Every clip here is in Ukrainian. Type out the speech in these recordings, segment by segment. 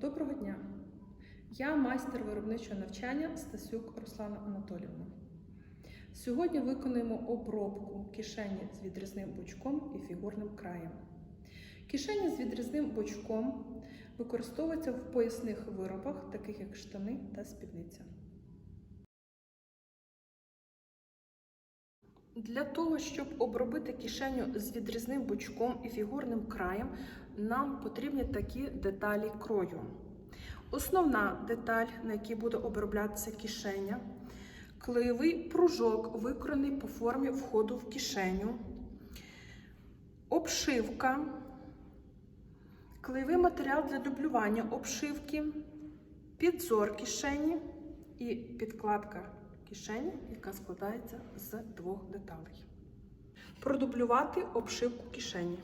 Доброго дня! Я майстер виробничого навчання Стасюк Руслана Анатолійовна. Сьогодні виконуємо обробку кишені з відрізним бочком і фігурним краєм. Кишені з відрізним бочком використовуються в поясних виробах, таких як штани та спідниця. Для того, щоб обробити кишеню з відрізним бочком і фігурним краєм, нам потрібні такі деталі крою. Основна деталь, на якій буде оброблятися кишеня, клеєвий пружок, викроєний по формі входу в кишеню, обшивка, клеєвий матеріал для дублювання обшивки, підзор кишені і підкладка кишені, яка складається з двох деталей. Продублювати обшивку кишені.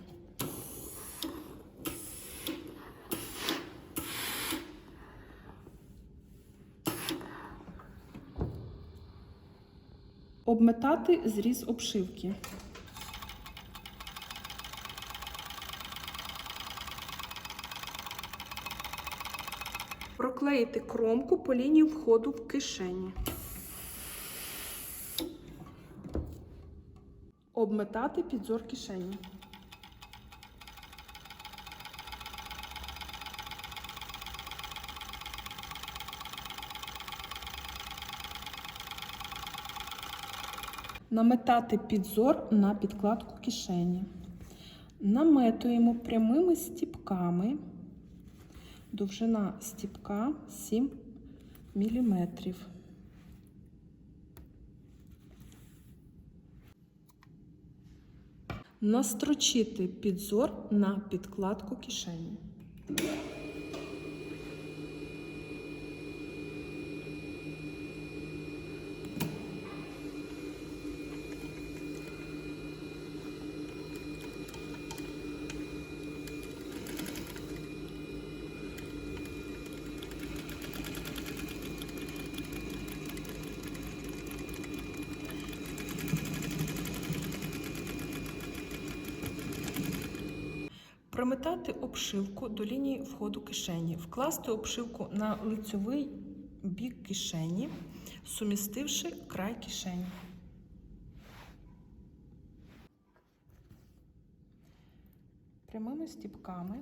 Обметати зріз обшивки. Проклеїти кромку по лінії входу в кишені. Обметати підзор кишені. Наметати підзор на підкладку кишені. Наметуємо прямими стіпками. Довжина стіпка 7 мм. Настрочити підзор на підкладку кишені. Приметати обшивку до лінії входу кишені, вкласти обшивку на лицьовий бік кишені, сумістивши край кишені. Прямими стіпками.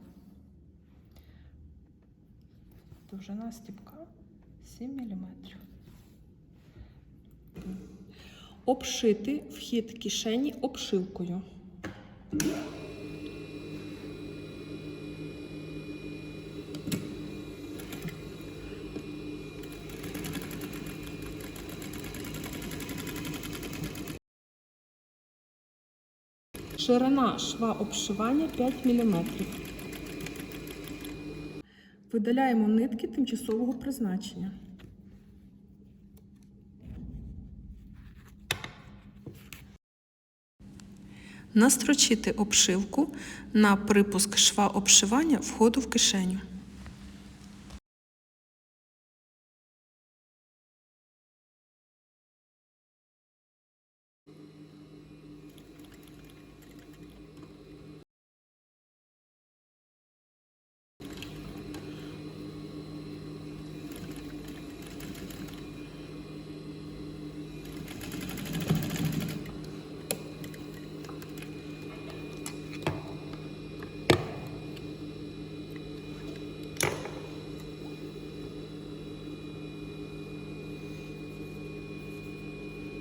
Довжина стіпка 7 мм. Обшити вхід кишені обшивкою. Ширина шва обшивання 5 мм. Видаляємо нитки тимчасового призначення. Настрочити обшивку на припуск шва обшивання входу в кишеню.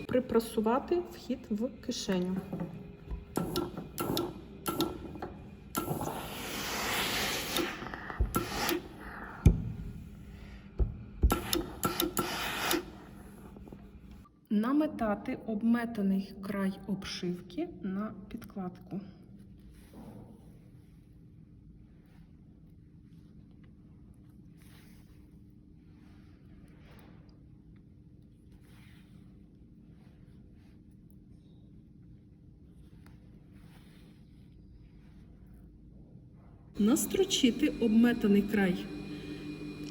Припрасувати вхід в кишеню. Наметати обметаний край обшивки на підкладку. настрочити обметаний край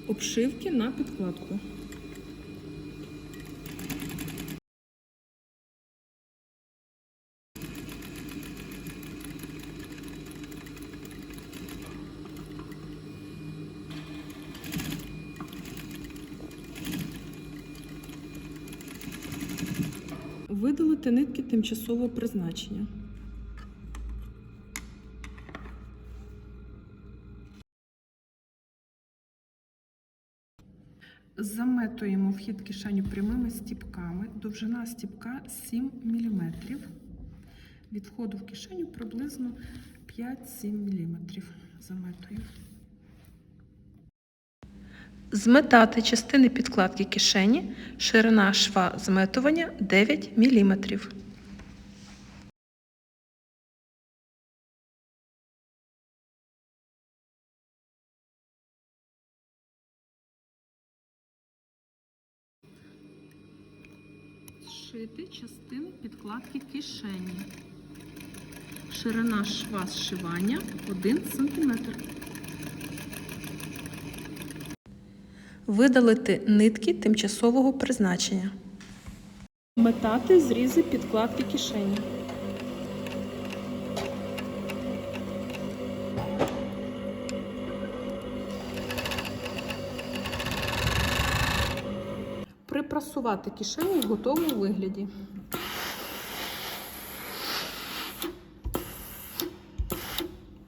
обшивки на підкладку. Видалити нитки тимчасового призначення. Заметуємо вхід кишеню прямими стіпками. Довжина стіпка 7 мм. Від входу в кишеню приблизно 5-7 мм. Заметуємо. Зметати частини підкладки кишені. Ширина шва зметування 9 мм. Зшити частину підкладки кишені. Ширина шва зшивання 1 см. Видалити нитки тимчасового призначення. Метати зрізи підкладки кишені. Припрасувати кишеню в готовому вигляді.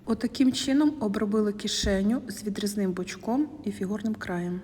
Отаким чином обробили кишеню з відрізним бочком і фігурним краєм.